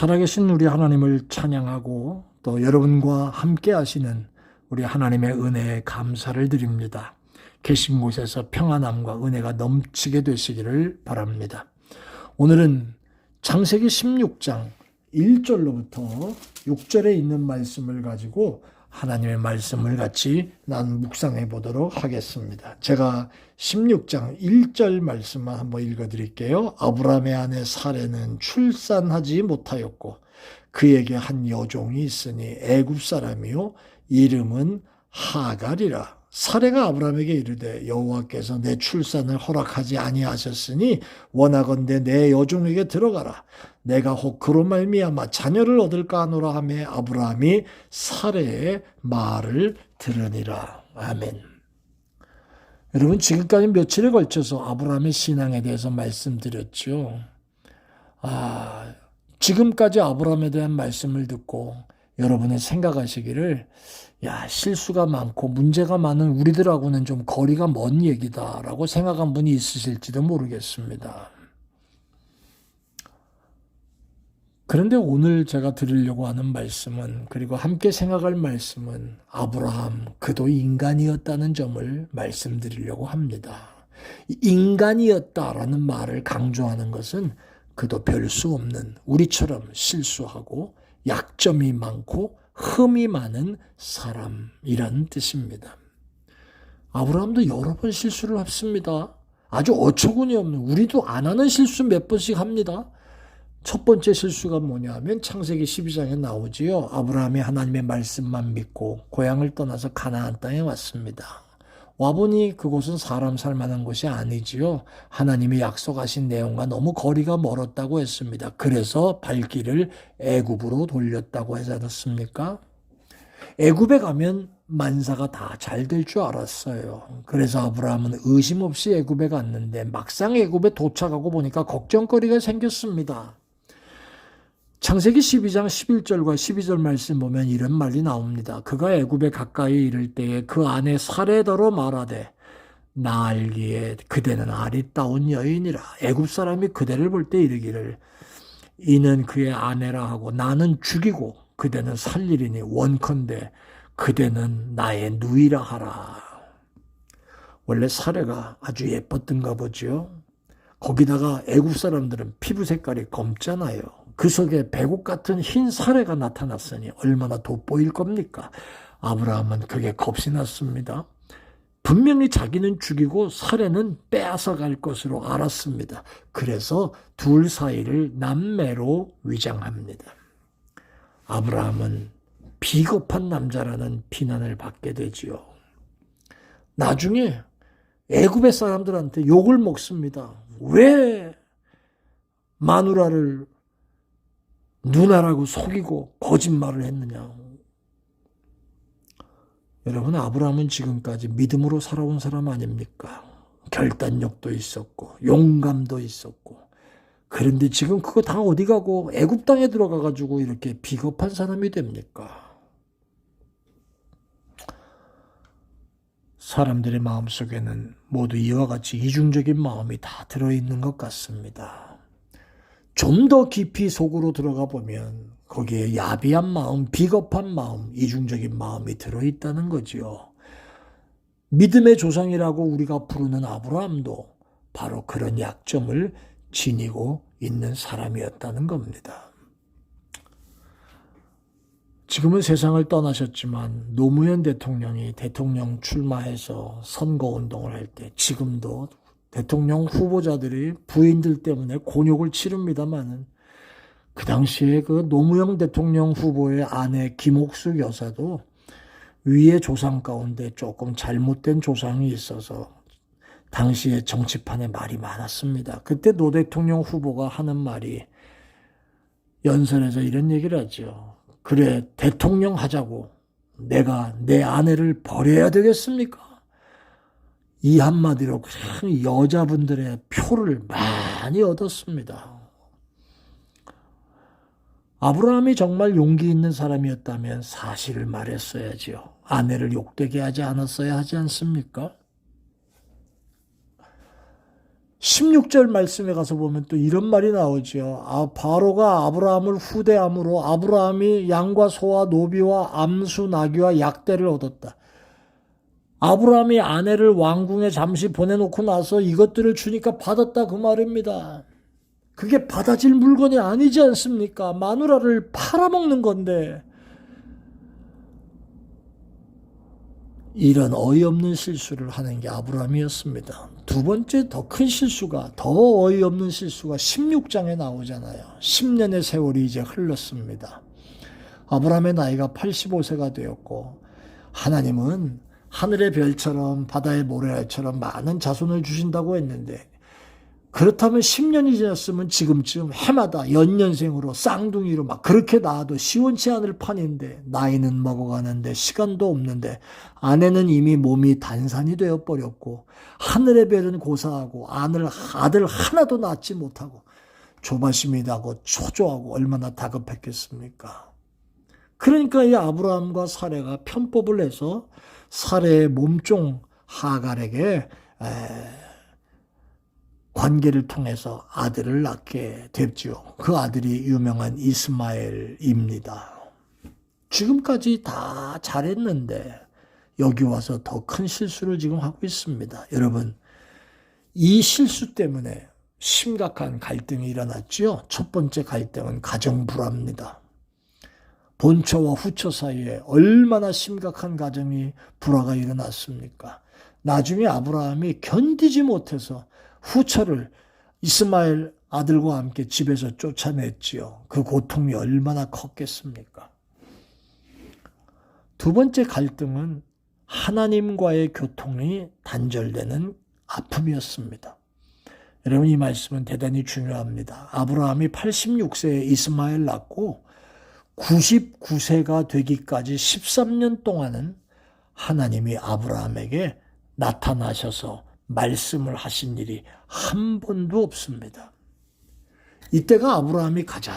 살아계신 우리 하나님을 찬양하고 또 여러분과 함께 하시는 우리 하나님의 은혜에 감사를 드립니다. 계신 곳에서 평안함과 은혜가 넘치게 되시기를 바랍니다. 오늘은 창세기 16장 1절로부터 6절에 있는 말씀을 가지고 하나님의 말씀을 같이 난 묵상해 보도록 하겠습니다. 제가 16장 1절 말씀만 한번 읽어 드릴게요. 아브라함의 아내 사례는 출산하지 못하였고 그에게 한 여종이 있으니 애굽 사람이요 이름은 하갈이라. 사례가 아브라함에게 이르되 여호와께서 내 출산을 허락하지 아니하셨으니 원하건대 내 여종에게 들어가라. 내가 혹 그로 말미암아 자녀를 얻을까 하노라 하매 아브라함이 사례의 말을 들으니라. 아멘. 여러분 지금까지 며칠에 걸쳐서 아브라함의 신앙에 대해서 말씀드렸죠. 아, 지금까지 아브라함에 대한 말씀을 듣고 여러분은 생각하시기를 야, 실수가 많고 문제가 많은 우리들하고는 좀 거리가 먼 얘기다라고 생각한 분이 있으실지도 모르겠습니다. 그런데 오늘 제가 드리려고 하는 말씀은 그리고 함께 생각할 말씀은 아브라함 그도 인간이었다는 점을 말씀드리려고 합니다. 인간이었다라는 말을 강조하는 것은 그도 별 수 없는 우리처럼 실수하고 약점이 많고 흠이 많은 사람이라는 뜻입니다. 아브라함도 여러 번 실수를 했습니다. 아주 어처구니 없는 우리도 안 하는 실수 몇 번씩 합니다. 첫 번째 실수가 뭐냐면 창세기 12장에 나오지요. 아브라함이 하나님의 말씀만 믿고 고향을 떠나서 가나안 땅에 왔습니다. 와보니 그곳은 사람 살 만한 곳이 아니지요. 하나님이 약속하신 내용과 너무 거리가 멀었다고 했습니다. 그래서 발길을 애굽으로 돌렸다고 하지 않았습니까? 애굽에 가면 만사가 다 잘 될 줄 알았어요. 그래서 아브라함은 의심 없이 애굽에 갔는데 막상 애굽에 도착하고 보니까 걱정거리가 생겼습니다. 창세기 12장 11절과 12절 말씀 보면 이런 말이 나옵니다. 그가 애굽에 가까이 이를 때에 그 아내 사레더로 말하되 나 알기에 그대는 아리따운 여인이라 애굽 사람이 그대를 볼 때 이르기를 이는 그의 아내라 하고 나는 죽이고 그대는 살리리니 원컨대 그대는 나의 누이라 하라. 원래 사례가 아주 예뻤던가 보죠. 거기다가 애굽 사람들은 피부 색깔이 검잖아요. 그 속에 배국 같은 흰 사례가 나타났으니 얼마나 돋보일 겁니까? 아브라함은 그게 겁이 났습니다. 분명히 자기는 죽이고 사례는 빼앗아 갈 것으로 알았습니다. 그래서 둘 사이를 남매로 위장합니다. 아브라함은 비겁한 남자라는 비난을 받게 되지요. 나중에 애굽의 사람들한테 욕을 먹습니다. 왜 마누라를 누나라고 속이고 거짓말을 했느냐. 여러분, 아브라함은 지금까지 믿음으로 살아온 사람 아닙니까? 결단력도 있었고, 용감도 있었고. 그런데 지금 그거 다 어디 가고 애굽 땅에 들어가 가지고 이렇게 비겁한 사람이 됩니까? 사람들의 마음속에는 모두 이와 같이 이중적인 마음이 다 들어 있는 것 같습니다. 좀 더 깊이 속으로 들어가 보면 거기에 야비한 마음, 비겁한 마음, 이중적인 마음이 들어있다는 거지요. 믿음의 조상이라고 우리가 부르는 아브라함도 바로 그런 약점을 지니고 있는 사람이었다는 겁니다. 지금은 세상을 떠나셨지만 노무현 대통령이 대통령 출마해서 선거운동을 할 때 지금도 대통령 후보자들이 부인들 때문에 곤욕을 치릅니다만은 그 당시에 그 노무현 대통령 후보의 아내 김옥숙 여사도 위의 조상 가운데 조금 잘못된 조상이 있어서 당시에 정치판에 말이 많았습니다. 그때 노 대통령 후보가 하는 말이 연설에서 이런 얘기를 하죠. 그래, 대통령 하자고 내가 내 아내를 버려야 되겠습니까? 이 한마디로 여자분들의 표를 많이 얻었습니다. 아브라함이 정말 용기 있는 사람이었다면 사실을 말했어야지요. 아내를 욕되게 하지 않았어야 하지 않습니까? 16절 말씀에 가서 보면 또 이런 말이 나오죠. 아, 바로가 아브라함을 후대함으로 아브라함이 양과 소와 노비와 암수 나귀와 약대를 얻었다. 아브라함이 아내를 왕궁에 잠시 보내놓고 나서 이것들을 주니까 받았다 그 말입니다. 그게 받아질 물건이 아니지 않습니까? 마누라를 팔아먹는 건데 이런 어이없는 실수를 하는 게 아브라함이었습니다. 두 번째 더 큰 실수가 더 어이없는 실수가 16장에 나오잖아요. 10년의 세월이 이제 흘렀습니다. 아브라함의 나이가 85세가 되었고 하나님은 하늘의 별처럼 바다의 모래알처럼 많은 자손을 주신다고 했는데 그렇다면 10년이 지났으면 지금쯤 해마다 연년생으로 쌍둥이로 막 그렇게 낳아도 시원치 않을 판인데 나이는 먹어가는데 시간도 없는데 아내는 이미 몸이 단산이 되어 버렸고 하늘의 별은 고사하고 아들, 아들 하나도 낳지 못하고 조바심이 나고 초조하고 얼마나 다급했겠습니까? 그러니까 이 아브라함과 사례가 편법을 해서 사례의 몸종 하갈에게 에, 관계를 통해서 아들을 낳게 됐죠. 그 아들이 유명한 이스마엘입니다. 지금까지 다 잘했는데 여기 와서 더 큰 실수를 지금 하고 있습니다. 여러분, 이 실수 때문에 심각한 갈등이 일어났죠. 첫 번째 갈등은 가정 불화입니다. 본처와 후처 사이에 얼마나 심각한 가정이 불화가 일어났습니까? 나중에 아브라함이 견디지 못해서 후처를 이스마엘 아들과 함께 집에서 쫓아냈지요. 그 고통이 얼마나 컸겠습니까? 두 번째 갈등은 하나님과의 교통이 단절되는 아픔이었습니다. 여러분 이 말씀은 대단히 중요합니다. 아브라함이 86세에 이스마엘 낳고 99세가 되기까지 13년 동안은 하나님이 아브라함에게 나타나셔서 말씀을 하신 일이 한 번도 없습니다. 이때가 아브라함이 가장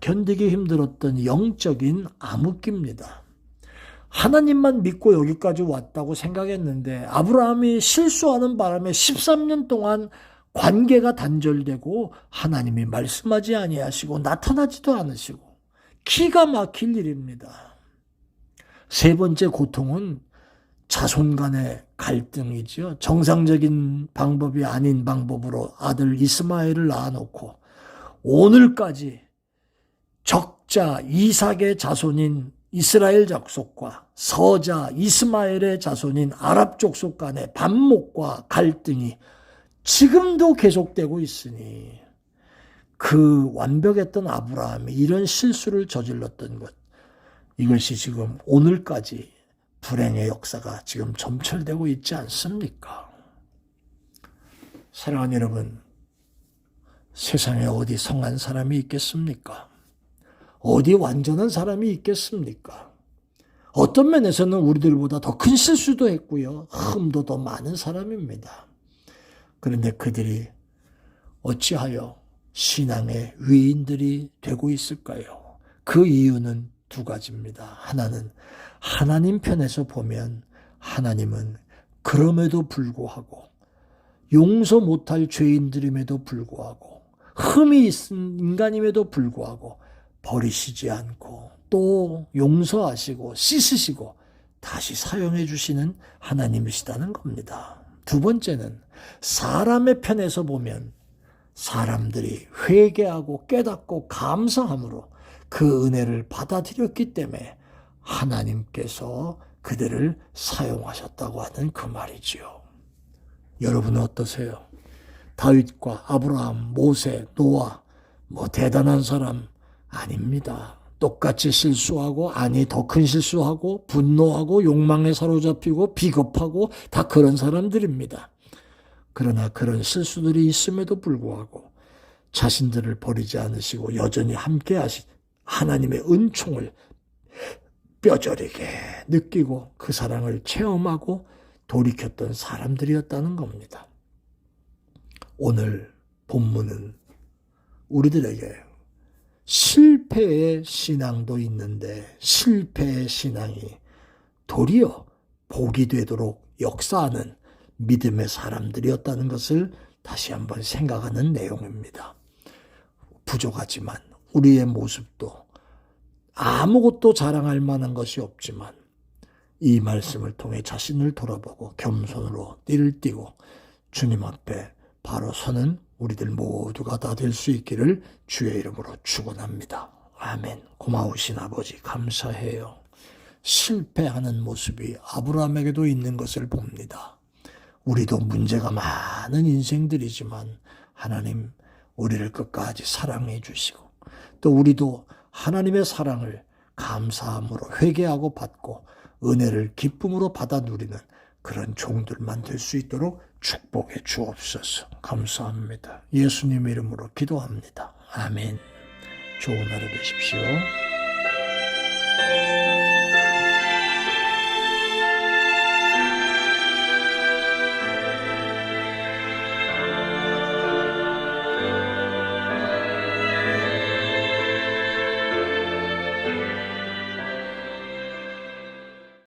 견디기 힘들었던 영적인 암흑기입니다. 하나님만 믿고 여기까지 왔다고 생각했는데 아브라함이 실수하는 바람에 13년 동안 관계가 단절되고 하나님이 말씀하지 아니하시고 나타나지도 않으시고 기가 막힐 일입니다. 세 번째 고통은 자손 간의 갈등이죠. 정상적인 방법이 아닌 방법으로 아들 이스마엘을 낳아놓고 오늘까지 적자 이삭의 자손인 이스라엘 족속과 서자 이스마엘의 자손인 아랍 족속 간의 반목과 갈등이 지금도 계속되고 있으니 그 완벽했던 아브라함이 이런 실수를 저질렀던 것 이것이 지금 오늘까지 불행의 역사가 지금 점철되고 있지 않습니까? 사랑하는 여러분, 세상에 어디 성한 사람이 있겠습니까? 어디 완전한 사람이 있겠습니까? 어떤 면에서는 우리들보다 더 큰 실수도 했고요. 흠도 더 많은 사람입니다. 그런데 그들이 어찌하여 신앙의 위인들이 되고 있을까요? 그 이유는 두 가지입니다. 하나는 하나님 편에서 보면 하나님은 그럼에도 불구하고 용서 못할 죄인들임에도 불구하고 흠이 있은 인간임에도 불구하고 버리시지 않고 또 용서하시고 씻으시고 다시 사용해 주시는 하나님이시다는 겁니다. 두 번째는 사람의 편에서 보면 사람들이 회개하고 깨닫고 감사함으로 그 은혜를 받아들였기 때문에 하나님께서 그들을 사용하셨다고 하는 그 말이지요. 여러분은 어떠세요? 다윗과 아브라함, 모세, 노아, 뭐 대단한 사람 아닙니다. 똑같이 실수하고 아니 더 큰 실수하고 분노하고 욕망에 사로잡히고 비겁하고 다 그런 사람들입니다. 그러나 그런 실수들이 있음에도 불구하고 자신들을 버리지 않으시고 여전히 함께 하시 하나님의 은총을 뼈저리게 느끼고 그 사랑을 체험하고 돌이켰던 사람들이었다는 겁니다. 오늘 본문은 우리들에게 실패의 신앙도 있는데 실패의 신앙이 도리어 복이 되도록 역사하는 믿음의 사람들이었다는 것을 다시 한번 생각하는 내용입니다. 부족하지만 우리의 모습도 아무것도 자랑할 만한 것이 없지만 이 말씀을 통해 자신을 돌아보고 겸손으로 띠를 띠고 주님 앞에 바로 서는 우리들 모두가 다 될 수 있기를 주의 이름으로 축원합니다. 아멘. 고마우신 아버지 감사해요. 실패하는 모습이 아브라함에게도 있는 것을 봅니다. 우리도 문제가 많은 인생들이지만 하나님 우리를 끝까지 사랑해 주시고 또 우리도 하나님의 사랑을 감사함으로 회개하고 받고 은혜를 기쁨으로 받아 누리는 그런 종들만 될 수 있도록 축복해 주옵소서. 감사합니다. 예수님 이름으로 기도합니다. 아멘. 좋은 하루 되십시오.